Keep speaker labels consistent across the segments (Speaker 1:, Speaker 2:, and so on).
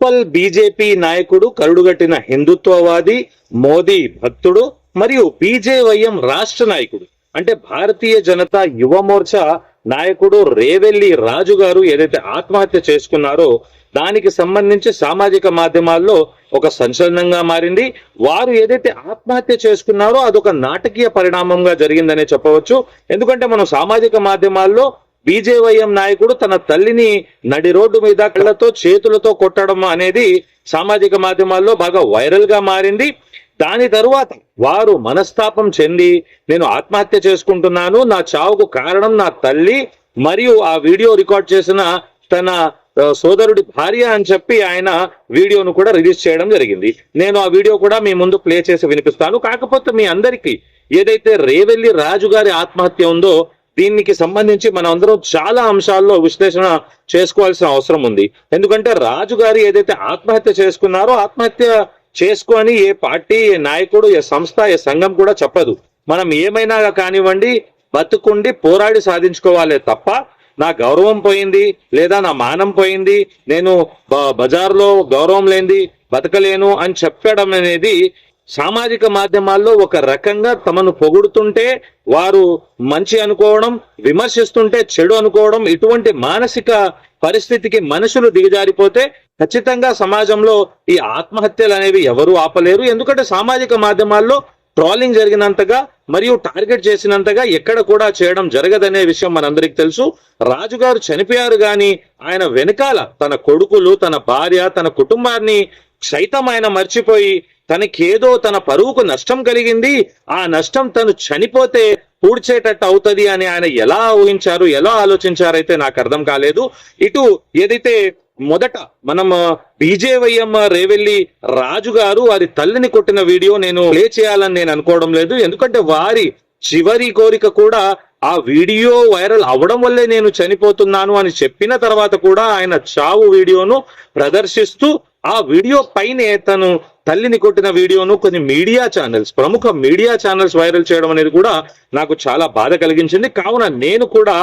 Speaker 1: Uppal BJP నాయకుడు కరుడుగట్టిన హిందుత్వవాది మోదీ భక్తుడు మరియు బీజేవైఎం రాష్ట్ర నాయకుడు. అంటే భారతీయ జనతా యువ మోర్చా నాయకుడు రేవెల్లి రాజు గారు ఏదైతే ఆత్మహత్య చేసుకున్నారో దానికి సంబంధించి సామాజిక మాధ్యమాల్లో ఒక సంచలనంగా మారింది. వారు ఏదైతే ఆత్మహత్య చేసుకున్నారో అదొక నాటకీయ పరిణామంగా జరిగిందనే చెప్పవచ్చు. ఎందుకంటే మనం సామాజిక మాధ్యమాల్లో బీజేవైఎం నాయకుడు తన తల్లిని నడి రోడ్డు మీద కళ్ళతో చేతులతో కొట్టడం అనేది సామాజిక మాధ్యమాల్లో బాగా వైరల్గా మారింది. దాని తరువాత వారు మనస్తాపం చెంది నేను ఆత్మహత్య చేసుకుంటున్నాను నా చావుకు కారణం నా తల్లి మరియు ఆ వీడియో రికార్డ్ చేసిన తన సోదరుడి భార్య అని చెప్పి ఆయన వీడియోను కూడా రిలీజ్ చేయడం జరిగింది. నేను ఆ వీడియో కూడా మీ ముందు ప్లే చేసి వినిపిస్తాను. కాకపోతే మీ అందరికీ ఏదైతే రేవెల్లి రాజు గారి ఆత్మహత్య ఉందో దీనికి సంబంధించి మనం అందరం చాలా అంశాల్లో విశ్లేషణ చేసుకోవాల్సిన అవసరం ఉంది. ఎందుకంటే రాజు గారు ఏదైతే ఆత్మహత్య చేసుకున్నారో ఆత్మహత్య చేసుకొని ఏ పార్టీ ఏ నాయకుడు ఏ సంస్థ ఏ సంఘం కూడా చెప్పదు. మనం ఏమైనా కానివ్వండి బతుకుండి పోరాడి సాధించుకోవాలే తప్ప నా గౌరవం పోయింది లేదా నా మానం పోయింది నేను బ- బజార్లో గౌరవం లేనిది బతకలేను అని చెప్పడం అనేది సామాజిక మాధ్యమాల్లో ఒక రకంగా తమను పొగుడుతుంటే వారు మంచి అనుకోవడం విమర్శిస్తుంటే చెడు అనుకోవడం ఇటువంటి మానసిక పరిస్థితికి మనుషులు దిగజారిపోతే ఖచ్చితంగా సమాజంలో ఈ ఆత్మహత్యలు అనేవి ఎవరు ఆపలేరు. ఎందుకంటే సామాజిక మాధ్యమాల్లో ట్రాలింగ్ జరిగినంతగా మరియు టార్గెట్ చేసినంతగా ఎక్కడ కూడా చేయడం జరగదనే విషయం మనందరికి తెలుసు. రాజుగారు చనిపోయారు గాని ఆయన వెనకాల తన కొడుకులు తన భార్య తన కుటుంబాన్ని సైతం ఆయన మర్చిపోయి తనకేదో తన పరువుకు నష్టం కలిగింది ఆ నష్టం తను చనిపోతే పూడ్చేటట్టు అవుతది అని ఆయన ఎలా ఊహించారు ఎలా ఆలోచించారైతే నాకు అర్థం కాలేదు. ఇటు ఏదైతే మొదట మనం బీజేవైఎం రేవెల్లి రాజు గారు వారి తల్లిని కొట్టిన వీడియో నేను ప్లే చేయాలని నేను అనుకోవడం లేదు. ఎందుకంటే వారి చివరి కోరిక కూడా ఆ వీడియో వైరల్ అవడం వల్లే నేను చనిపోతున్నాను అని చెప్పిన తర్వాత కూడా ఆయన చావు వీడియోను ప్రదర్శిస్తూ ఆ వీడియో పైనే తను తల్లిని కొట్టిన వీడియోను కొన్ని మీడియా ఛానల్స్ ప్రముఖ మీడియా ఛానల్స్ వైరల్ చేయడం అనేది కూడా నాకు చాలా బాధ కలిగించింది. కావున నేను కూడా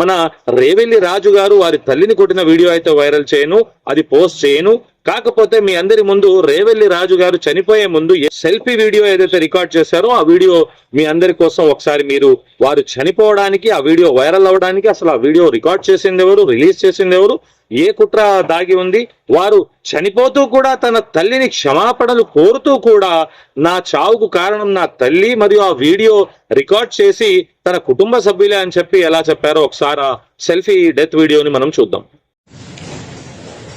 Speaker 1: మన రేవెల్లి రాజు గారు వారి తల్లిని కొట్టిన వీడియో అయితే వైరల్ చేయను అది పోస్ట్ చేయను. కాకపోతే మీ అందరి ముందు రేవెల్లి రాజు గారు చనిపోయే ముందు సెల్ఫీ వీడియో ఏదైతే రికార్డ్ చేశారో ఆ వీడియో మీ అందరి కోసం ఒకసారి మీరు వారు చనిపోవడానికి ఆ వీడియో వైరల్ అవడానికి అసలు ఆ వీడియో రికార్డ్ చేసింది ఎవరు రిలీజ్ చేసింది ఎవరు ఏ కుట్ర దాగి ఉంది వారు చనిపోతూ కూడా తన తల్లిని క్షమాపణలు కోరుతూ కూడా నా చావుకు కారణం నా తల్లి మరియు ఆ వీడియో రికార్డ్ చేసి తన కుటుంబ సభ్యులే అని చెప్పి ఎలా చెప్పారో ఒకసారి సెల్ఫీ డెత్ వీడియోని మనం చూద్దాం.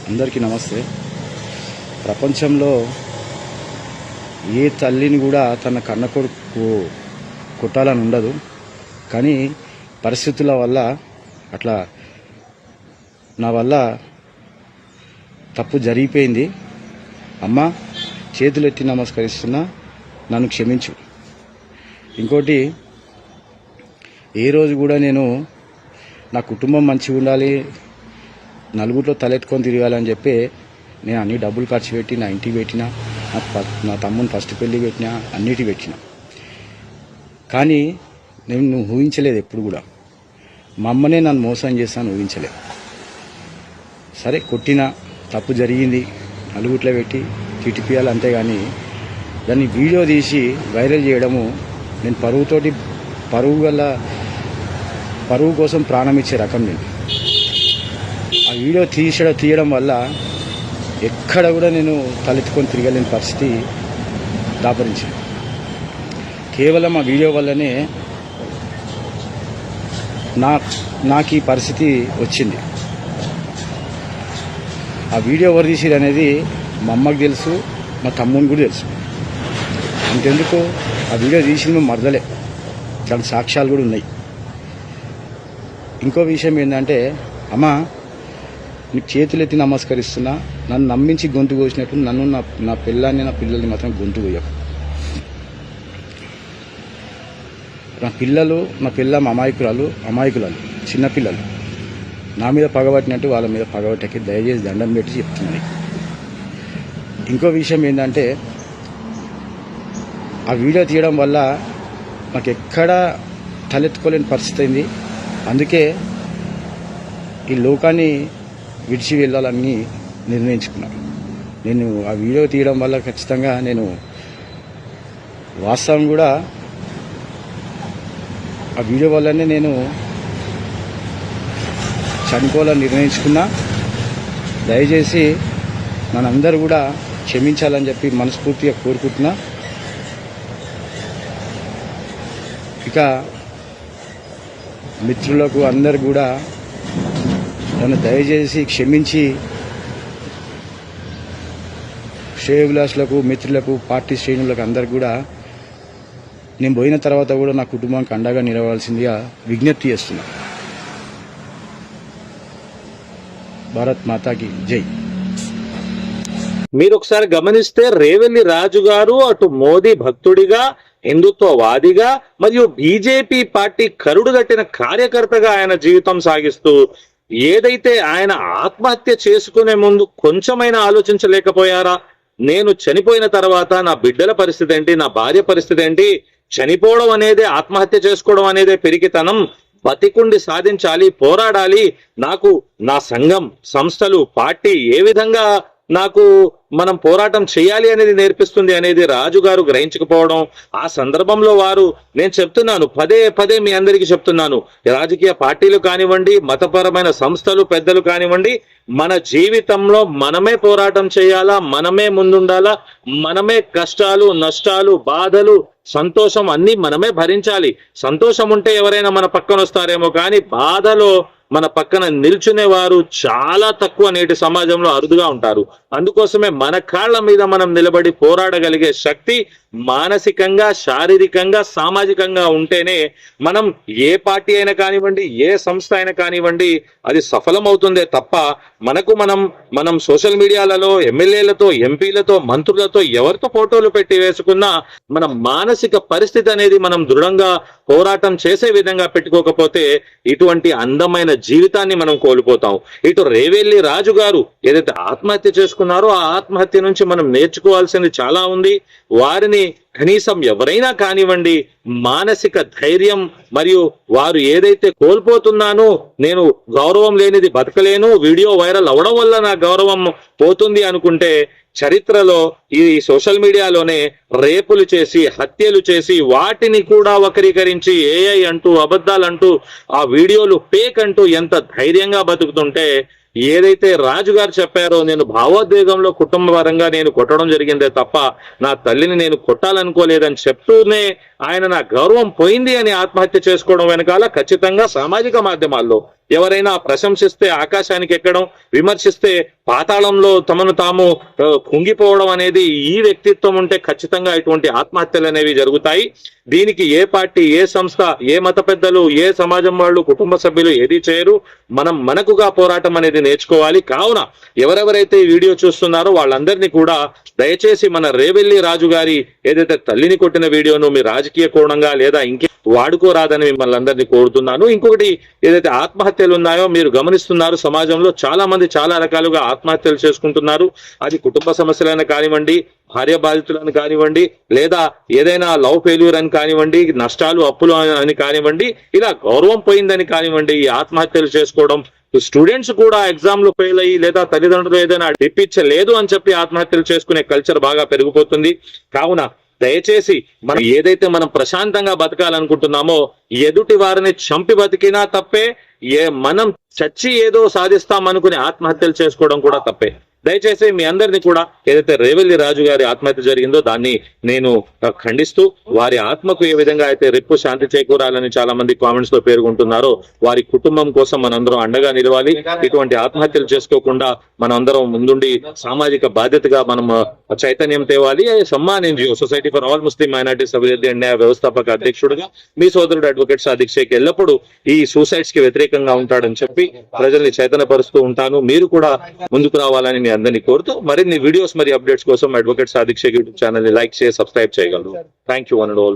Speaker 2: అందరికీ నమస్తే. ప్రపంచంలో ఏ తల్లిని కూడా తన కన్న కొడుకు కొట్టాలని ఉండదు. కానీ పరిస్థితుల వల్ల అట్లా నా వల్ల తప్పు జరిగిపోయింది. అమ్మ చేతులెత్తి నమస్కరిస్తున్నా నన్ను క్షమించు. ఇంకోటి ఏ రోజు కూడా నేను నా కుటుంబం మంచిగా ఉండాలి నలుగురిలో తలెత్తుకొని తిరగాలని చెప్పి నేను అన్ని డబ్బులు ఖర్చు పెట్టి నా ఇంటికి పెట్టిన నా ప- నా తమ్ముని ఫస్ట్ పెళ్ళి పెట్టిన అన్నిటి పెట్టిన. కానీ నేను నువ్వు ఊహించలేదు ఎప్పుడు కూడా. మా అమ్మనే నన్ను మోసం చేస్తాను ఊహించలేదు సరే కొట్టిన తప్పు జరిగింది నలుగుట్లో పెట్టి తిట్టిపియాలి అంతేగాని దాన్ని వీడియో తీసి వైరల్ చేయడము నేను పరువుతోటి పరువు గల పరువు కోసం ప్రాణం ఇచ్చే రకం నేను. ఆ వీడియో తీసడం తీయడం వల్ల ఎక్కడ కూడా నేను తలెత్తుకొని తిరగలేని పరిస్థితి దాపరించింది. కేవలం ఆ వీడియో వల్లనే నా నాకు ఈ పరిస్థితి వచ్చింది. ఆ వీడియో ఎవరు తీసిరు అనేది మా అమ్మకి తెలుసు మా తమ్ముని కూడా తెలుసు. అంతెందుకు ఆ వీడియో తీసింది మేము మరదలే. దాని సాక్ష్యాలు కూడా ఉన్నాయి. ఇంకో విషయం ఏంటంటే అమ్మ నీకు చేతులెత్తి నమస్కరిస్తున్నా నన్ను నమ్మించి గొంతు కోసినట్టు నన్ను నా నా పిల్లాన్ని నా పిల్లల్ని మాత్రం గొంతు కోయకు. నా పిల్లలు నా పిల్ల అమాయకురాలు అమాయకురాలు చిన్నపిల్లలు నా మీద పగబట్టినట్టు వాళ్ళ మీద పగబట్టకి దయచేసి దండం పెట్టి చెప్తుంది ఇంకో విషయం ఏంటంటే ఆ వీడియో తీయడం వల్ల నాకు ఎక్కడా తలెత్తుకోలేని పరిస్థితి అయింది. అందుకే ఈ లోకాన్ని విడిచి వెళ్ళాలని నిర్ణయించుకున్నాను నేను ఆ వీడియో తీయడం వల్ల ఖచ్చితంగా నేను వాస్తవం కూడా ఆ వీడియో వల్లనే నేను చనిపోవాలని నిర్ణయించుకున్నా. దయచేసి మనందరూ కూడా క్షమించాలని చెప్పి మనస్ఫూర్తిగా కోరుకుంటున్నా. ఇక మిత్రులకు అందరు కూడా నన్ను దయచేసి క్షమించి శ్రేయభిలాషులకు మిత్రులకు పార్టీ శ్రేణులకు అందరికి కూడా నేను పోయిన తర్వాత కూడా నా కుటుంబానికి అండగా నిలవాల్సిందిగా విజ్ఞప్తి చేస్తున్నా. భారత్ మాతాకి జై.
Speaker 1: మీరు ఒకసారి గమనిస్తే రేవెల్లి రాజు గారు అటు మోదీ భక్తుడిగా హిందుత్వవాదిగా మరియు బీజేపీ పార్టీ కరుడుగట్టిన కార్యకర్తగా ఆయన జీవితం సాగిస్తూ ఏదైతే ఆయన ఆత్మహత్య చేసుకునే ముందు కొంచెమైనా ఆలోచించలేకపోయారా? నేను చనిపోయిన తర్వాత నా బిడ్డల పరిస్థితి ఏంటి? నా భార్య పరిస్థితి ఏంటి? చనిపోవడం అనేది ఆత్మహత్య చేసుకోవడం అనేదే పెరిగితనం బతికుండి సాధించాలి పోరాడాలి. నాకు నా సంఘం సంస్థలు పార్టీ ఏ విధంగా నాకు మనం పోరాటం చేయాలి అనేది నేర్పిస్తుంది అనేది రాజుగారు గ్రహించకపోవడం ఆ సందర్భంలో వారు నేను చెప్తున్నాను పదే పదే మీ అందరికీ చెప్తున్నాను రాజకీయ పార్టీలు కానివ్వండి మతపరమైన సంస్థలు పెద్దలు కానివ్వండి మన జీవితంలో మనమే పోరాటం చేయాలా మనమే ముందుండాలా మనమే కష్టాలు నష్టాలు బాధలు సంతోషం అన్ని మనమే భరించాలి. సంతోషం ఉంటే ఎవరైనా మన పక్కన వస్తారేమో కానీ బాధలో మన పక్కన నిల్చునే వారు చాలా తక్కువ నేటి సమాజంలో అరుదుగా ఉంటారు. అందుకోసమే మన కాళ్ళ మీద మనం నిలబడి పోరాడగలిగే శక్తి మానసికంగా శారీరకంగా సామాజికంగా ఉంటేనే మనం ఏ పార్టీ అయినా కానివ్వండి ఏ సంస్థ అయినా కానివ్వండి అది సఫలమవుతుందే తప్ప మనకు మనం మనం సోషల్ మీడియాలలో ఎమ్మెల్యేలతో ఎంపీలతో మంత్రులతో ఎవరితో ఫోటోలు పెట్టి వేసుకున్నా మన మానసిక పరిస్థితి అనేది మనం దృఢంగా పోరాటం చేసే విధంగా పెట్టుకోకపోతే ఇటువంటి అందమైన జీవితాన్ని మనం కోల్పోతాం. ఇటు రేవేల్లి రాజు గారు ఏదైతే ఆత్మహత్య చేసుకున్నారో ఆ ఆత్మహత్య నుంచి మనం నేర్చుకోవాల్సింది చాలా ఉంది. వారిని కనీసం ఎవరైనా కానివ్వండి మానసిక ధైర్యం మరియు వారు ఏదైతే కోల్పోతున్నానో నేను గౌరవం లేనిది బతకలేను వీడియో వైరల్ అవడం వల్ల నా గౌరవం పోతుంది అనుకుంటే చరిత్రలో ఈ సోషల్ మీడియాలోనే రేపులు చేసి హత్యలు చేసి వాటిని కూడా వక్రీకరించి ఏఐ అంటూ అబద్ధాలంటూ ఆ వీడియోలు ఫేక్ అంటూ ఎంత ధైర్యంగా బతుకుతుంటే ఏదైతే రాజుగారు చెప్పారో నేను భావోద్వేగంలో కుటుంబ పరంగా నేను కొట్టడం జరిగిందే తప్ప నా తల్లిని నేను కొట్టాలనుకోలేదని చెప్తూనే ఆయన నా గౌరవం పోయింది అని ఆత్మహత్య చేసుకోవడం వెనకాల ఖచ్చితంగా సామాజిక మాధ్యమాల్లో ఎవరైనా ప్రశంసిస్తే ఆకాశానికి ఎక్కడం విమర్శిస్తే పాతాళంలో తమను తాము కుంగిపోవడం అనేది ఈ వ్యక్తిత్వం ఉంటే ఖచ్చితంగా ఇటువంటి ఆత్మహత్యలు అనేవి జరుగుతాయి. దీనికి ఏ పార్టీ ఏ సంస్థ ఏ మత పెద్దలు ఏ సమాజం వాళ్ళు కుటుంబ సభ్యులు ఏది చేయరు. మనం మనకుగా పోరాటం అనేది నేర్చుకోవాలి. కావున ఎవరెవరైతే ఈ వీడియో చూస్తున్నారో వాళ్ళందరినీ కూడా దయచేసి మన రేవెల్లి రాజు గారి ఏదైతే తల్లిని కొట్టిన వీడియోను మీ రాజకీయ కోణంగా లేదా ఇంకే వాడుకోరాదని మిమ్మల్ని అందరినీ కోరుతున్నాను. ఇంకొకటి ఏదైతే ఆత్మహత్య ఆత్మహత్యలు ఉన్నాయో మీరు గమనిస్తున్నారు. సమాజంలో చాలా మంది చాలా రకాలుగా ఆత్మహత్యలు చేసుకుంటున్నారు. అది కుటుంబ సమస్యలైనా కానివ్వండి భార్య బాధితులను కానివ్వండి లేదా ఏదైనా లవ్ ఫెయిల్యూర్ అని కానివ్వండి నష్టాలు అప్పులు అని కానివ్వండి ఇలా గౌరవం పోయిందని కానివ్వండి ఈ ఆత్మహత్యలు చేసుకోవడం. స్టూడెంట్స్ కూడా ఎగ్జామ్లో ఫెయిల్ అయ్యి లేదా తల్లిదండ్రులు ఏదైనా ఇప్పించలేదు అని చెప్పి ఆత్మహత్యలు చేసుకునే కల్చర్ బాగా పెరిగిపోతుంది. కావున దయచేసి మనం ఏదైతే మనం ప్రశాంతంగా బతకాలనుకుంటున్నామో ఎదుటి వారిని చంపి బతికినా తప్పే ఏ మనం చచ్చి ఏదో సాధిస్తాం అనుకుని ఆత్మహత్యలు చేసుకోవడం కూడా తప్పే. దయచేసి మీ అందరిని కూడా ఏదైతే రేవల్లి రాజు గారి ఆత్మహత్య జరిగిందో దాన్ని నేను ఖండిస్తూ వారి ఆత్మకు ఏ విధంగా అయితే రెప్పు శాంతి చేకూరాలని చాలా మంది కామెంట్స్లో పేర్కొంటున్నారో వారి కుటుంబం కోసం మనందరం అండగా నిలవాలి. ఇటువంటి ఆత్మహత్యలు చేసుకోకుండా మనందరం ముందుండి సామాజిక బాధ్యతగా మనం చైతన్యం తేవాలి. Samman NGO society for all Muslim minorities అభివృద్ధి అండ్ న్యాయ వ్యవస్థాపక అధ్యక్షుడుగా మీ సోదరుడు అడ్వకేట్ సాదిక్ షేక్ ఎల్లప్పుడూ ఈ సూసైడ్స్కి వ్యతిరేకంగా ఉంటాడని చెప్పి ప్రజల్ని చైతన్యపరుస్తూ ఉంటాను. మీరు కూడా ముందుకు రావాలని అందరినీ కోరుతూ మరిన్ని వీడియోస్ మరి అప్డేట్స్ కోసం అడ్వకేట్ సాదిక్ షేక్ యూట్యూబ్ ఛానల్ని లైక్ చేసి సబ్స్క్రైబ్ చేయగలరు. Thank you one and all